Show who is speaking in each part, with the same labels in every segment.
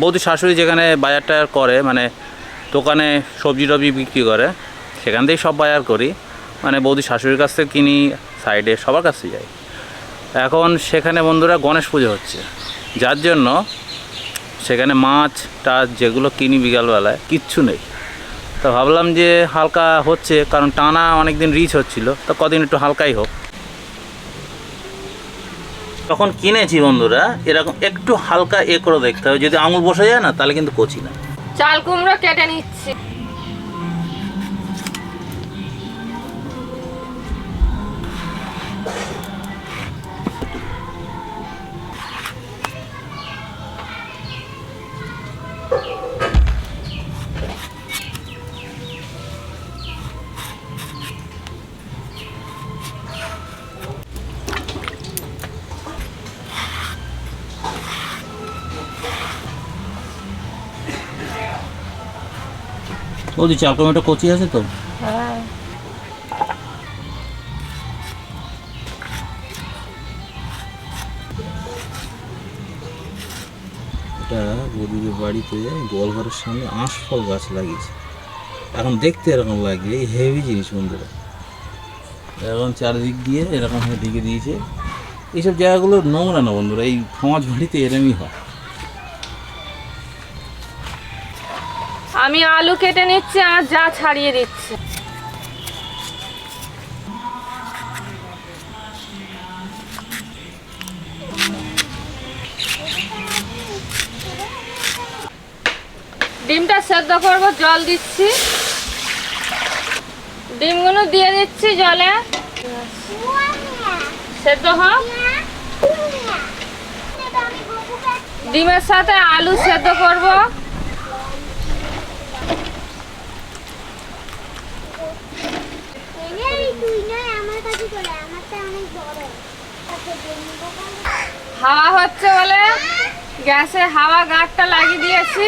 Speaker 1: বৌদি শাশুড়ি যেখানে বাজারটা করে মানে দোকানে সবজি টবজি বিক্রি করে, সেখান থেকেই সব বাজার করি। মানে বৌদি শাশুড়ির কাছ থেকে কিনি সাইডে সবার কাছ যাই। এখন সেখানে বন্ধুরা গণেশ পুজো হচ্ছে। যার জন্য সেখানে মাছ, টাছ যেগুলো কিনি বিকালবেলায়, কিচ্ছু নেই। তো ভাবলাম যে হালকা হচ্ছে, কারণ টানা অনেক দিন রিচ হচ্ছিল। তো কদিন একটু হালকাই হোক। তখন কিনেছি বন্ধুরা, এরকম একটু হালকা এ করে দেখতে হবে। যদি আঙুল বসে যায় না, তাহলে কিন্তু কচি না।
Speaker 2: চাল কুমড়ো কেটে নিচ্ছি।
Speaker 1: বৌদি চাল টমেটো কচি আছে তো?
Speaker 2: হ্যাঁ।
Speaker 1: এটা বৌদিদের বাড়িতে গোয়ালঘরের সামনে আঁশফল গাছ লাগিয়েছে। এখন দেখতে এরকম লাগে এই হেভি জিনিস বন্ধুরা। এরকম চারিদিক দিয়ে এরকম ঢেকে দিয়েছে। এইসব জায়গাগুলো নোংরা না বন্ধুরা এই সমাজ বাড়িতে এরমই হয়।
Speaker 2: আমি আলু কেটে নিচ্ছি আর যা ছাড়িয়ে দিচ্ছি। ডিমটা সেদ্ধ করব, জল দিচ্ছি। ডিমগুলো দিয়ে দিচ্ছি জলে। সেদ্ধ হোক ডিমের সাথে আলু সেদ্ধ করব
Speaker 3: তুই নয় আমার কাছে চলে আমারটা অনেক বড় তাকে দেবো
Speaker 2: হাওয়া হচ্ছে বলে গ্যাসে হাওয়া গাঁটটা লাগিয়ে দিয়েছি।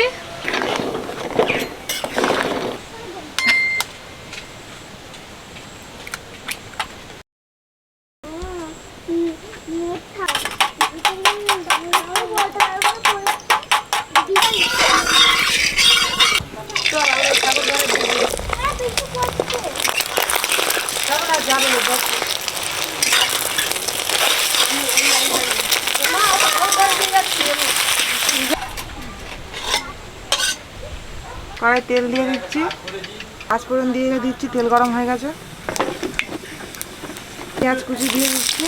Speaker 4: কড়াই তেল দিয়ে দিচ্ছি পাঁচফোড়ন দিয়ে দিচ্ছি, তেল গরম হয়ে গেছে। পেঁয়াজ কুচি দিয়ে দিচ্ছি।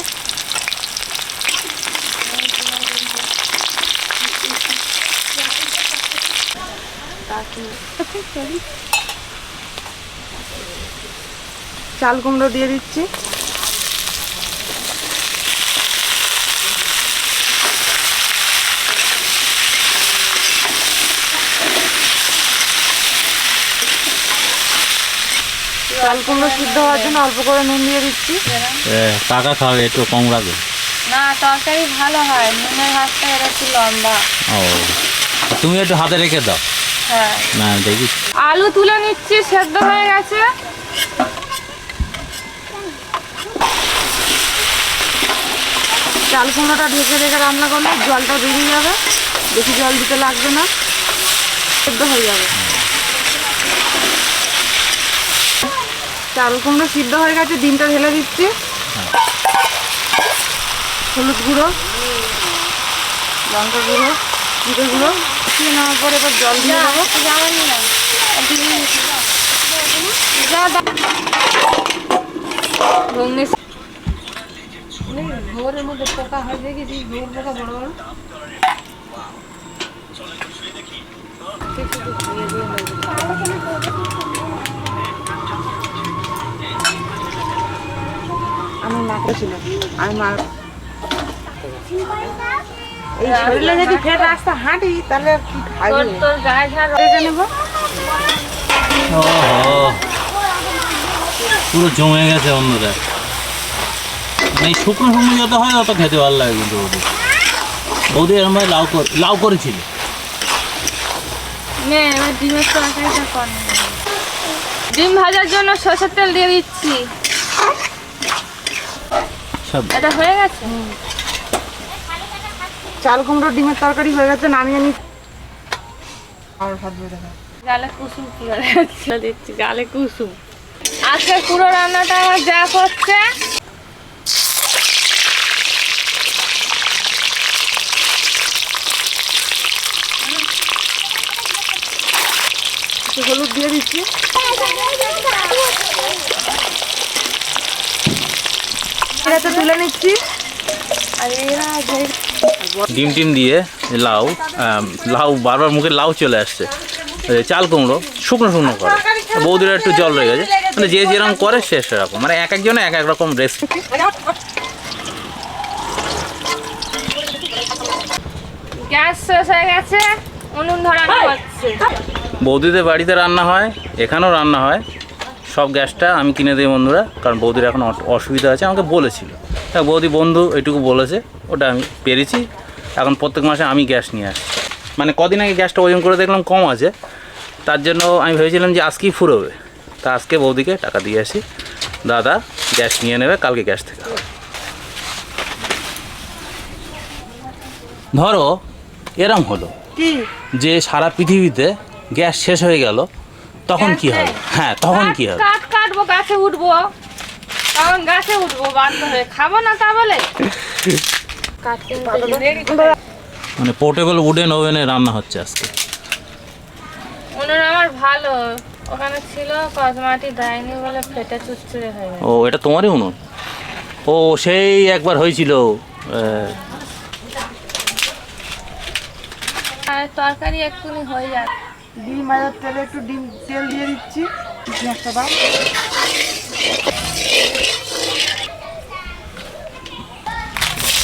Speaker 4: চাল কুমড়ো দিয়ে দিচ্ছি। চাল কুমড়ো সিদ্ধ হওয়ার জন্য অল্প করে নুন দিয়ে দিচ্ছি।
Speaker 1: কাকা খাবে একটু কম রাখবে।
Speaker 2: না তরকারি ভালো হয় নুনের হাতটা এর একটু লম্বা।
Speaker 1: ও তুমি একটু হাতে রেখে দাও।
Speaker 2: হ্যাঁ।
Speaker 1: না দেখি।
Speaker 2: আলু তুলে নিচ্ছি সেদ্ধ হয়ে গেছে।
Speaker 4: চাল কুমড়োটা ঢেকে রেখে রান্না করলে জলটা বেরিয়ে যাবে। বেশি জল দিতে লাগবে না। সেদ্ধ হয়ে যাবে। চাল কুমড়ো সিদ্ধ হয়ে গেছে ডিমটা ঢেলে দিচ্ছি হলুদ গুঁড়ো লঙ্কা গুঁড়ো জিরে গুঁড়ো দিয়ে নেওয়ার পর এবার জল দিয়ে দেবো
Speaker 2: ঘুগনি
Speaker 4: আমি মা ছিল আমি মা এই শরীরে যদি ফের রাস্তা হাঁটি তাহলে কি
Speaker 2: তোর তোর গায়ে ঝাড়
Speaker 4: নেব?
Speaker 1: ওহো। পুরো জমে গেছে অন্যরা এই শুকনো শুকনো যত হয় তত খেতে ভালো লাগে কিন্তু বৌদি বৌদি এরম লাউ কর লাউ করেছিল।
Speaker 2: ডিম ভাজার জন্য সরষের তেল দিয়ে দিচ্ছি।
Speaker 1: সব।
Speaker 2: এটা হয়ে গেছে?
Speaker 4: চাল কুমড়ো ডিমের তরকারি হয়ে গেছে নামিয়ে নি। আর হাত ধরে দেখা
Speaker 2: গালে কুসুম পুরো দেখছি গালে কুসুম। আজকে পুরো রান্নাটা আমার যা করছে।
Speaker 4: হলুদ দিয়ে দিচ্ছি। এটাতে তুলে নিচ্ছি।
Speaker 1: ডিম টিম দিয়ে লাউ লাউ বারবার মুখে লাউ চলে আসছে। চাল কুমড়ো শুকনো শুকনো করে। বৌদিরা একটু জল রয়ে গেছে। মানে যে যেরকম করে সে সেরকম। মানে এক একজনে এক এক রকম রেসিপি
Speaker 2: গ্যাস শেষ হয়ে গেছে। উনুন ধরানো হচ্ছে।
Speaker 1: বৌদিদের বাড়িতে রান্না হয় এখানেও রান্না হয়। সব গ্যাসটা আমি কিনে দিই বন্ধুরা কারণ বৌদির এখন অসুবিধা আছে আমাকে বলেছিল। তা বৌদি বন্ধু এইটুকু বলেছে ওটা আমি পেরেছি। এখন প্রত্যেক মাসে আমি গ্যাস নিয়ে আসি। মানে কদিন আগে গ্যাসটা ওজন করে দেখলাম কম আছে তার জন্য আমি ভেবেছিলাম যে আজকেই ফুরোবে। তা আজকে বৌদিকে টাকা দিয়ে আসি দাদা গ্যাস নিয়ে নেবে কালকে গ্যাস থেকে ধরো এরম হলো যে সারা পৃথিবীতে গ্যাস শেষ হয়ে গেল তখন কি হবে? হ্যাঁ তখন কি হবে?
Speaker 2: কাঠ কাটবো গাছে উঠবো। তখন গাছে উঠবো বাধ্য হয়ে। খাব না তা বলে?
Speaker 1: মানে পোর্টেবল উডেন ওভেনে রান্না হচ্ছে আজকে।
Speaker 2: উনুন আমার ভালো। ওখানে ছিল কসমাটি দেয়নি বলে ফেটে চুচড়ে হয়ে
Speaker 1: ও এটা তোমারই উনুন? ও সেই একবার হয়েছিল।
Speaker 2: তরকারি এক্ষুনি হয়ে যাবে
Speaker 4: ডিম ভাজার তেলে একটু ডিম, তেল দিয়ে দিচ্ছি। পেঁয়াজটা দাও।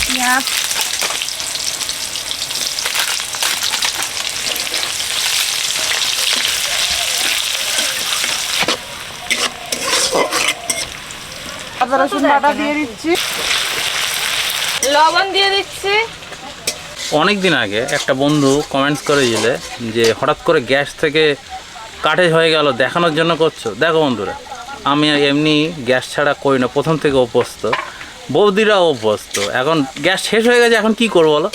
Speaker 4: পেঁয়াজ। আদা রসুন বাটা দিয়ে দিচ্ছি।
Speaker 2: লবণ দিয়ে দিচ্ছি।
Speaker 1: অনেক দিন আগে একটা বন্ধু কমেন্টস করেছিলে যে হঠাৎ করে গ্যাস থেকে কাঠে হয়ে গেল, দেখানোর জন্য করছ। দেখো বন্ধুরা, আমি এমনি গ্যাস ছাড়া করি না, প্রথম থেকে অভ্যস্ত। বৌদিরা অভ্যস্ত। এখন গ্যাস শেষ হয়ে গেছে, এখন কি করব বলো?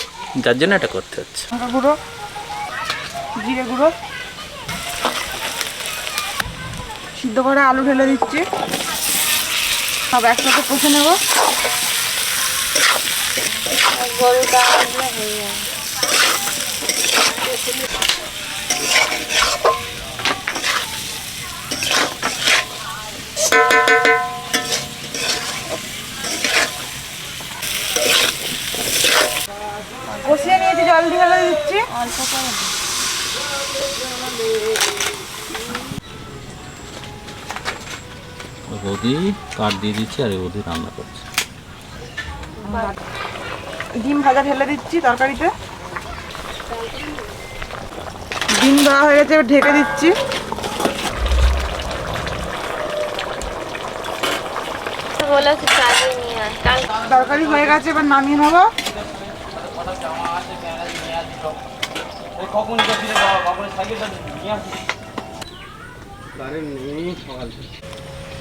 Speaker 1: যার জন্য এটা করতে হচ্ছে।
Speaker 4: সিদ্ধ করে আলু ঢেলে দিচ্ছি। সব একসাথে কষে নেব। কষিয়ে নিয়েছি, জল ঢেলে দিচ্ছি
Speaker 2: অল্প করে।
Speaker 1: বৌদি কাঠ দিয়ে দিচ্ছে আর বৌদি রান্না করছে
Speaker 4: ডিম ভাজা ঢেলে দিচ্ছি তরকারিতে। ডিম দেওয়া হয়ে গেছে ঢেকে দিচ্ছি। তরকারি হয়ে গেছে এবার নামিয়ে নেব।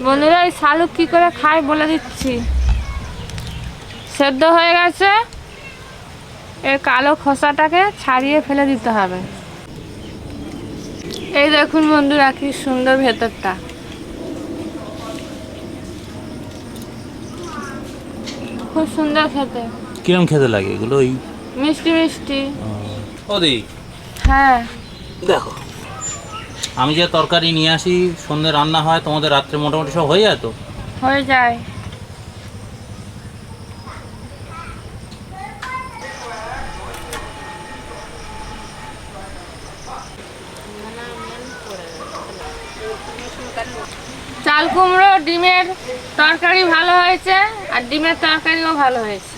Speaker 2: বন্ধুরা এই শালুক কি করে খায় বলে দিচ্ছি। সেদ্ধ হয়ে গেছে। এর কালো খোসাটাকে ছাড়িয়ে ফেলে দিতে হবে। এই দেখুন বন্ধুরা কি সুন্দর ভেতরটা। খুব সুন্দর খেতে।
Speaker 1: কিরম খেতে লাগে এগুলো? ওই
Speaker 2: মিষ্টি মিষ্টি।
Speaker 1: ওদি।
Speaker 2: হ্যাঁ।
Speaker 1: দেখো আমি যে তরকারি নিয়ে আসি সন্ধ্যে রান্না হয় তোমাদের রাত্রে মোটামুটি সব হয়ে যায় তো?
Speaker 2: হয়ে যায়। চাল কুমড়ো ডিমের তরকারি ভালো হয়েছে আর ডিমের তরকারিও ভালো হয়েছে।